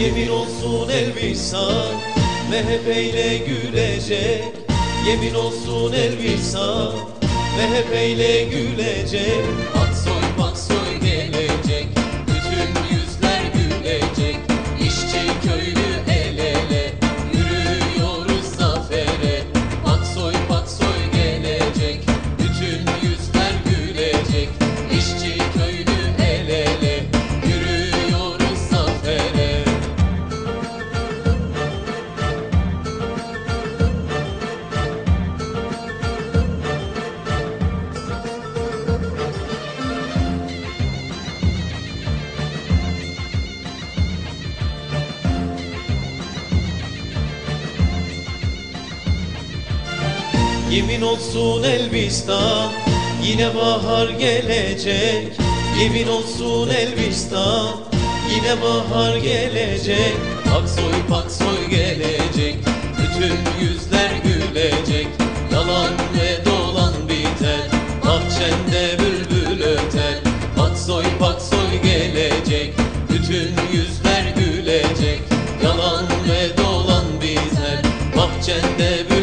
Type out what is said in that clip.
Yemin olsun Elbistan MHP'yle gülecek. Yemin olsun Elbistan MHP'yle gülecek Aksoy baksoy Yemin olsun Elbistan Yine bahar gelecek. Yemin olsun Elbistan Yine bahar gelecek. Aksoy paksoy gelecek Bütün yüzler gülecek. Yalan ve dolan biter Bahçende bülbül öter. Aksoy paksoy gelecek Bütün yüzler gülecek. Yalan ve dolan biter Bahçende